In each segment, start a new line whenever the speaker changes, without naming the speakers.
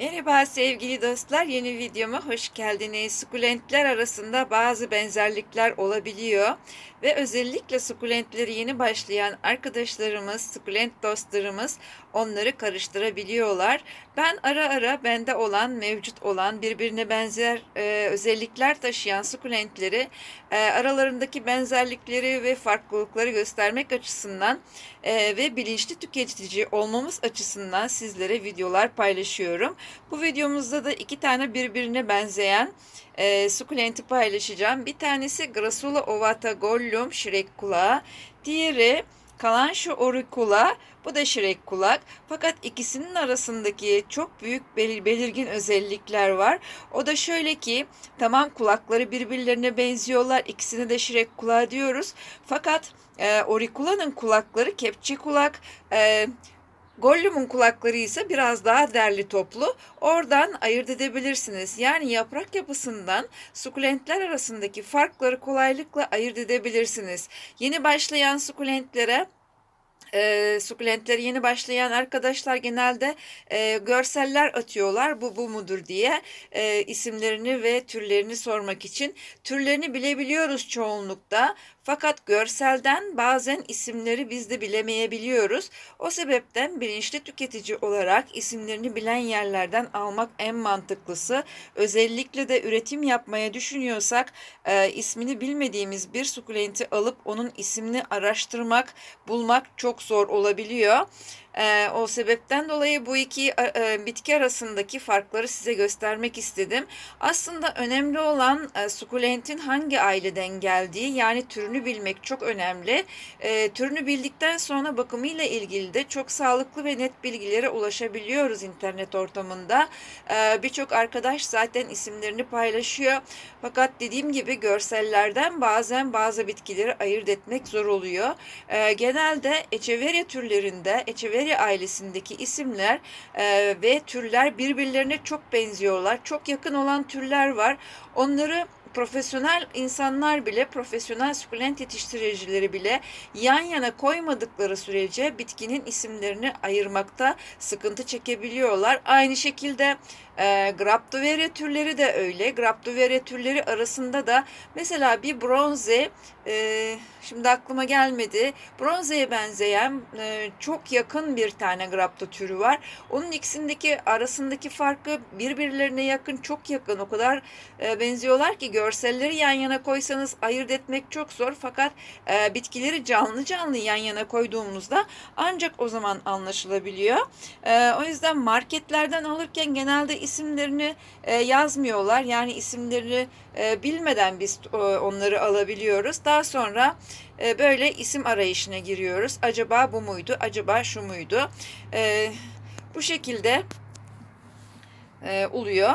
Merhaba sevgili dostlar, yeni videoma hoş geldiniz. Sukulentler arasında bazı benzerlikler olabiliyor ve özellikle sukulentleri yeni başlayan arkadaşlarımız, sukulent dostlarımız onları karıştırabiliyorlar. Ben ara ara bende olan, mevcut olan, birbirine benzer e, özellikler taşıyan sukulentleri e, aralarındaki benzerlikleri ve farklılıkları göstermek açısından e, ve bilinçli tüketici olmamız açısından sizlere videolar paylaşıyorum. Bu videomuzda da iki tane birbirine benzeyen e, sukulenti paylaşacağım. Bir tanesi Grassula ovata gollum şirek kulağı. Diğeri Kalanşo auricula bu da şirek kulak. Fakat ikisinin arasındaki çok büyük belir- belirgin özellikler var. O da şöyle ki tamam kulakları birbirlerine benziyorlar. İkisine de şirek kulağı diyoruz. Fakat e, auricula'nın kulakları kepçe kulak, e, Gollum'un kulakları ise biraz daha derli toplu. Oradan ayırt edebilirsiniz. Yani yaprak yapısından sukulentler arasındaki farkları kolaylıkla ayırt edebilirsiniz. Yeni başlayan sukulentlere e, sukulentleri yeni başlayan arkadaşlar genelde e, görseller atıyorlar bu bu mudur diye e, isimlerini ve türlerini sormak için türlerini bilebiliyoruz çoğunlukta fakat görselden bazen isimleri biz de bilemeyebiliyoruz. O sebepten bilinçli tüketici olarak isimlerini bilen yerlerden almak en mantıklısı. Özellikle de üretim yapmaya düşünüyorsak e, ismini bilmediğimiz bir sukulenti alıp onun ismini araştırmak, bulmak çok zor olabiliyor. E, o sebepten dolayı bu iki e, e, bitki arasındaki farkları size göstermek istedim. Aslında önemli olan e, sukulentin hangi aileden geldiği yani türünü bilmek çok önemli. Türünü bildikten sonra bakımıyla ilgili de çok sağlıklı ve net bilgilere ulaşabiliyoruz internet ortamında. E, Birçok arkadaş zaten isimlerini paylaşıyor. Fakat dediğim gibi görsellerden bazen bazı bitkileri ayırt etmek zor oluyor. Genelde Echeveria türlerinde, Echeveria ailesindeki isimler e, ve türler birbirlerine çok benziyorlar. Çok yakın olan türler var. Onları profesyonel insanlar bile, profesyonel sukulent yetiştiricileri bile yan yana koymadıkları sürece bitkinin isimlerini ayırmakta sıkıntı çekebiliyorlar. Aynı şekilde e, Graptoveria türleri de öyle. Graptoveria türleri arasında da mesela bir bronze, e, şimdi aklıma gelmedi, bronzeye benzeyen e, çok yakın bir tane Grapto türü var. Onun ikisindeki arasındaki farkı birbirlerine yakın, çok yakın. O kadar e, benziyorlar ki görselleri yan yana koysanız ayırt etmek çok zor. Fakat e, bitkileri canlı canlı yan yana koyduğumuzda ancak o zaman anlaşılabiliyor. E, o yüzden marketlerden alırken genelde isimlerini e, yazmıyorlar. Yani isimlerini e, bilmeden biz e, onları alabiliyoruz. Daha sonra e, böyle isim arayışına giriyoruz. Acaba bu muydu? Acaba şu muydu? E, bu şekilde e, oluyor.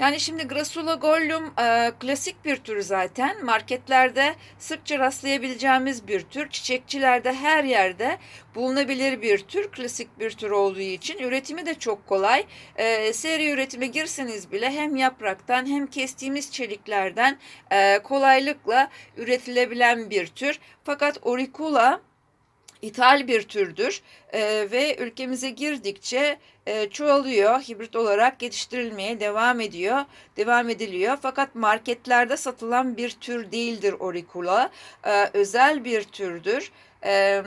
Yani şimdi Grassula gollum e, klasik bir tür zaten. Marketlerde sıkça rastlayabileceğimiz bir tür. Çiçekçilerde her yerde bulunabilir bir tür. Klasik bir tür olduğu için üretimi de çok kolay. E, seri üretime girseniz bile hem yapraktan hem kestiğimiz çeliklerden e, kolaylıkla üretilebilen bir tür. Fakat Auricula ithal bir türdür e, ve ülkemize girdikçe e, çoğalıyor, hibrit olarak yetiştirilmeye devam ediyor, devam ediliyor. Fakat marketlerde satılan bir tür değildir Auricula, e, özel bir türdür. E,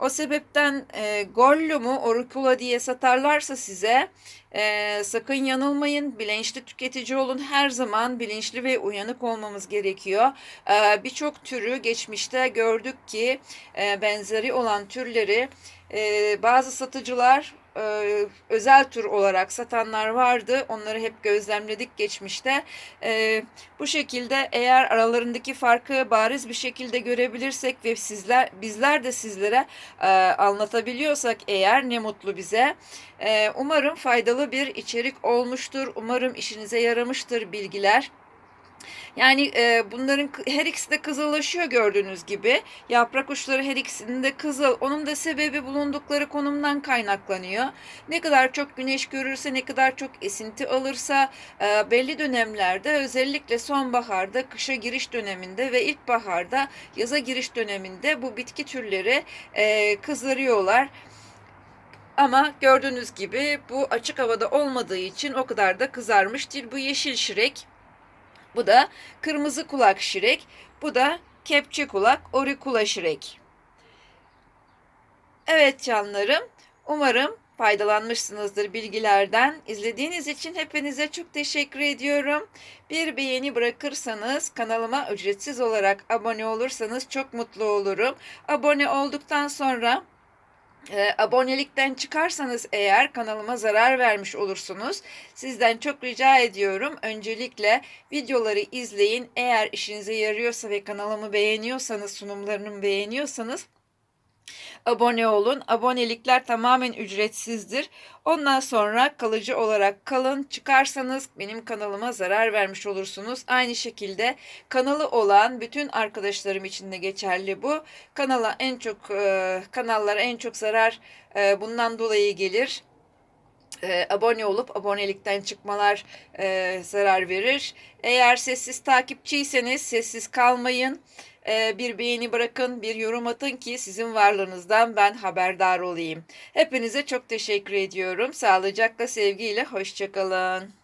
o sebepten e, Gollum'u Auricula diye satarlarsa size e, sakın yanılmayın. Bilinçli tüketici olun. Her zaman bilinçli ve uyanık olmamız gerekiyor. E, Birçok türü geçmişte gördük ki e, benzeri olan türleri e, bazı satıcılar e, özel tür olarak satanlar vardı. Onları hep gözlemledik geçmişte. E, bu şekilde eğer aralarındaki farkı bariz bir şekilde görebilirsek ve sizler bizler de sizlere e, anlatabiliyorsak eğer ne mutlu bize. E, umarım faydalı bir içerik olmuştur. Umarım işinize yaramıştır bilgiler. Yani e, bunların her ikisi de kızıllaşıyor gördüğünüz gibi. Yaprak uçları her ikisinde kızıl. Onun da sebebi bulundukları konumdan kaynaklanıyor. Ne kadar çok güneş görürse, ne kadar çok esinti alırsa e, belli dönemlerde özellikle sonbaharda, kışa giriş döneminde ve ilkbaharda, yaza giriş döneminde bu bitki türleri e, kızarıyorlar. Ama gördüğünüz gibi bu açık havada olmadığı için o kadar da kızarmış değil. Bu yeşil şirek. Bu da kırmızı kulak şirek. Bu da kepçe kulak orikula şirek. Evet canlarım. Umarım faydalanmışsınızdır bilgilerden. İzlediğiniz için hepinize çok teşekkür ediyorum. Bir beğeni bırakırsanız kanalıma ücretsiz olarak abone olursanız çok mutlu olurum. Abone olduktan sonra e, abonelikten çıkarsanız eğer kanalıma zarar vermiş olursunuz. Sizden çok rica ediyorum. Öncelikle videoları izleyin. Eğer işinize yarıyorsa ve kanalımı beğeniyorsanız, sunumlarımı beğeniyorsanız abone olun. Abonelikler tamamen ücretsizdir. Ondan sonra kalıcı olarak kalın. Çıkarsanız benim kanalıma zarar vermiş olursunuz. Aynı şekilde kanalı olan bütün arkadaşlarım için de geçerli bu. Kanala en çok e, kanallara en çok zarar e, bundan dolayı gelir e, abone olup abonelikten çıkmalar e, zarar verir. Eğer sessiz takipçiyseniz sessiz kalmayın. E, bir beğeni bırakın, bir yorum atın ki sizin varlığınızdan ben haberdar olayım. Hepinize çok teşekkür ediyorum. Sağlıcakla, sevgiyle, hoşçakalın.